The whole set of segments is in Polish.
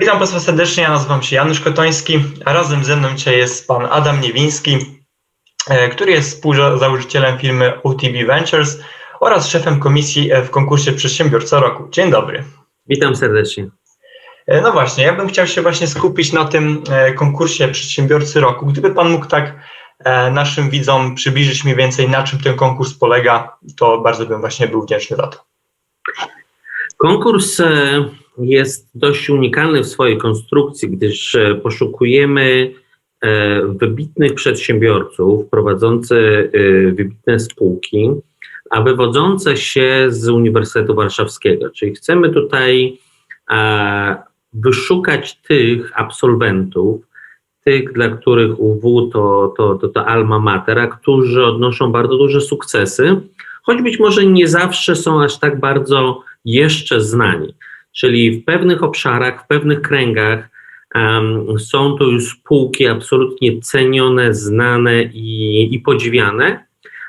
Witam Państwa serdecznie, ja nazywam się Janusz Kotoński, a razem ze mną dzisiaj jest Pan Adam Niewiński, e, który jest współzałożycielem firmy OTB Ventures oraz szefem komisji e, w konkursie Przedsiębiorca Roku. Dzień dobry. Witam serdecznie. E, no właśnie, ja bym chciał się właśnie skupić na tym konkursie Przedsiębiorcy Roku. Gdyby Pan mógł tak naszym widzom przybliżyć mniej więcej, na czym ten konkurs polega, to bardzo bym właśnie był wdzięczny za to. Konkurs jest dość unikalny w swojej konstrukcji, gdyż e, poszukujemy e, wybitnych przedsiębiorców prowadzących e, wybitne spółki, a wywodzące się z Uniwersytetu Warszawskiego. Czyli chcemy tutaj wyszukać tych absolwentów, tych, dla których UW to, to, to, to alma matera, którzy odnoszą bardzo duże sukcesy, choć być może nie zawsze są aż tak bardzo jeszcze znani. Czyli w pewnych obszarach, w pewnych kręgach um, są to już spółki absolutnie cenione, znane i, i podziwiane,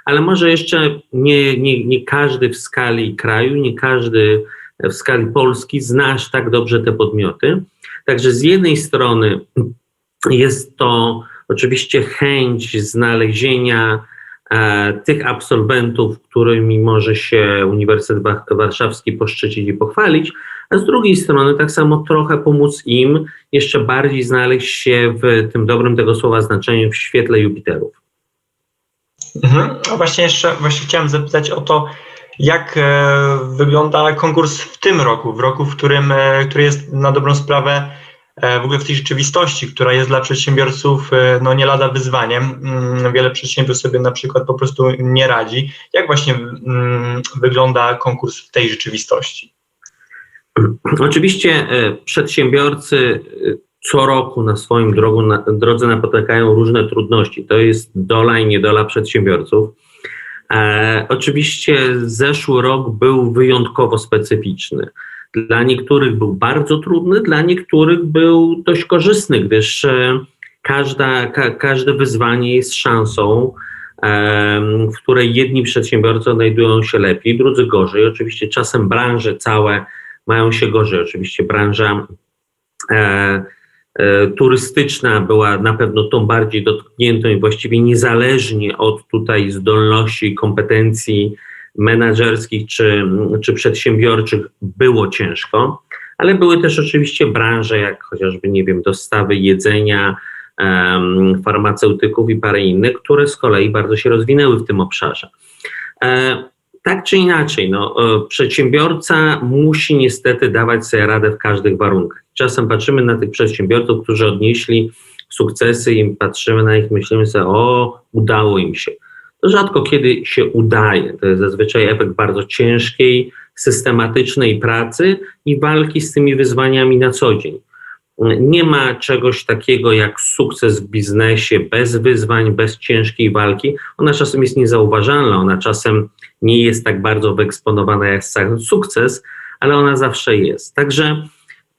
ale może jeszcze nie, nie, nie każdy w skali kraju, nie każdy w skali Polski zna aż tak dobrze te podmioty. Także z jednej strony jest to oczywiście chęć znalezienia tych absolwentów, którymi może się Uniwersytet Warszawski poszczycić i pochwalić, a z drugiej strony tak samo trochę pomóc im jeszcze bardziej znaleźć się w tym dobrym tego słowa znaczeniu w świetle Jupiterów. Mhm. A właśnie jeszcze właśnie chciałem zapytać o to, jak e, wygląda konkurs w tym roku, w roku, w którym, e, który jest na dobrą sprawę e, w ogóle w tej rzeczywistości, która jest dla przedsiębiorców e, no nie lada wyzwaniem. Mm, wiele przedsiębiorstw sobie na przykład po prostu nie radzi. Jak właśnie mm, wygląda konkurs w tej rzeczywistości? Oczywiście e, przedsiębiorcy e, co roku na swoim drogu, na, drodze napotykają różne trudności. To jest dola i niedola przedsiębiorców. E, oczywiście zeszły rok był wyjątkowo specyficzny. Dla niektórych był bardzo trudny, dla niektórych był dość korzystny, gdyż e, każda, ka, każde wyzwanie jest szansą, w której jedni przedsiębiorcy znajdują się lepiej, drudzy gorzej. Oczywiście czasem branże całe mają się gorzej. Oczywiście branża e, e, turystyczna była na pewno tą bardziej dotkniętą i właściwie niezależnie od tutaj zdolności i kompetencji menedżerskich czy, czy przedsiębiorczych było ciężko, ale były też oczywiście branże jak chociażby, nie wiem, dostawy jedzenia, um, farmaceutyków i parę innych, które z kolei bardzo się rozwinęły w tym obszarze. E, tak czy inaczej, no, e, przedsiębiorca musi niestety dawać sobie radę w każdych warunkach. Czasem patrzymy na tych przedsiębiorców, którzy odnieśli sukcesy i patrzymy na nich, myślimy sobie, o, udało im się. Rzadko kiedy się udaje. To jest zazwyczaj efekt bardzo ciężkiej, systematycznej pracy i walki z tymi wyzwaniami na co dzień. Nie ma czegoś takiego jak sukces w biznesie bez wyzwań, bez ciężkiej walki. Ona czasem jest niezauważalna, ona czasem nie jest tak bardzo wyeksponowana jak sam sukces, ale ona zawsze jest. Także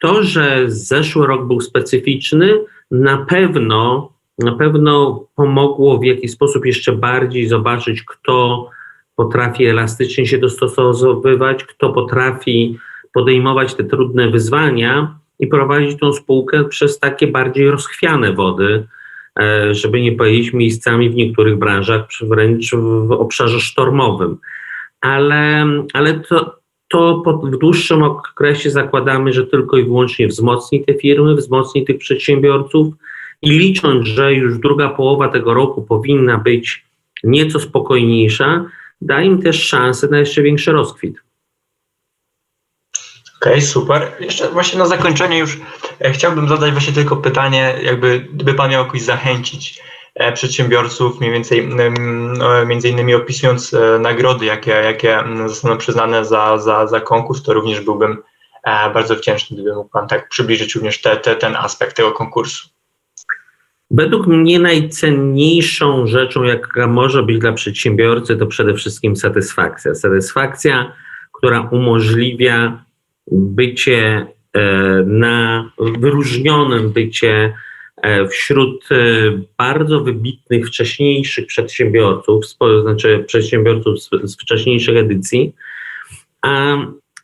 to, że zeszły rok był specyficzny, na pewno, na pewno pomogło w jakiś sposób jeszcze bardziej zobaczyć, kto potrafi elastycznie się dostosowywać, kto potrafi podejmować te trudne wyzwania i prowadzić tą spółkę przez takie bardziej rozchwiane wody, e, żeby nie powiedzieć miejscami w niektórych branżach, wręcz w obszarze sztormowym. Ale, ale to, to w dłuższym okresie zakładamy, że tylko i wyłącznie wzmocni te firmy, wzmocni tych przedsiębiorców i licząc, że już druga połowa tego roku powinna być nieco spokojniejsza, da im też szansę na jeszcze większy rozkwit. Okej, okay, super. Jeszcze właśnie na zakończenie już e, chciałbym zadać właśnie tylko pytanie, jakby gdyby Pan miał jakoś zachęcić e, przedsiębiorców, mniej więcej no, między innymi opisując e, nagrody, jakie, jakie zostaną przyznane za, za, za konkurs, to również byłbym bardzo wdzięczny, gdyby mógł Pan tak przybliżyć również te, te, ten aspekt tego konkursu. Według mnie najcenniejszą rzeczą, jaka może być dla przedsiębiorcy, to przede wszystkim satysfakcja. Satysfakcja, która umożliwia bycie e, na wyróżnionym bycie e, wśród e, bardzo wybitnych wcześniejszych przedsiębiorców, znaczy przedsiębiorców z, wcześniejszych edycji,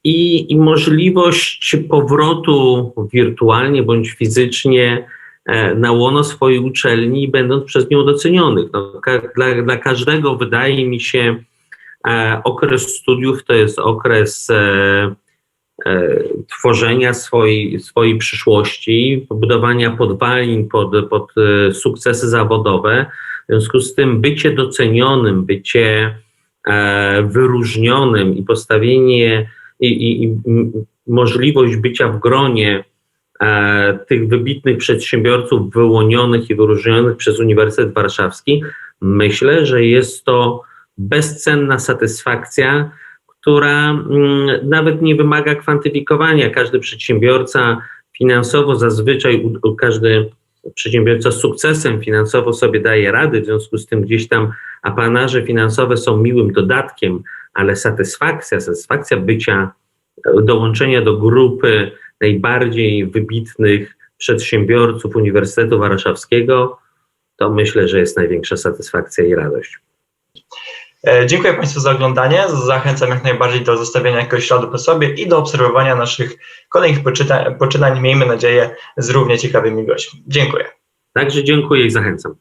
i, i możliwość powrotu wirtualnie bądź fizycznie na łono swojej uczelni, będąc przez nią docenionych. No, dla, dla każdego wydaje mi się, e, okres studiów to jest okres e, tworzenia swojej, swojej przyszłości, budowania podwalin pod, pod sukcesy zawodowe. W związku z tym bycie docenionym, bycie wyróżnionym i postawienie i, i, i możliwość bycia w gronie e, tych wybitnych przedsiębiorców wyłonionych i wyróżnionych przez Uniwersytet Warszawski, myślę, że jest to bezcenna satysfakcja, która mm, nawet nie wymaga kwantyfikowania. Każdy przedsiębiorca finansowo zazwyczaj, każdy przedsiębiorca z sukcesem finansowo sobie daje rady, w związku z tym gdzieś tam apanaże finansowe są miłym dodatkiem, ale satysfakcja, satysfakcja bycia, dołączenia do grupy najbardziej wybitnych przedsiębiorców Uniwersytetu Warszawskiego, to myślę, że jest największa satysfakcja i radość. E, dziękuję Państwu za oglądanie. Zachęcam jak najbardziej do zostawienia jakiegoś śladu po sobie i do obserwowania naszych kolejnych poczytań, poczynań miejmy nadzieję, z równie ciekawymi gośćmi. Dziękuję. Także dziękuję i zachęcam.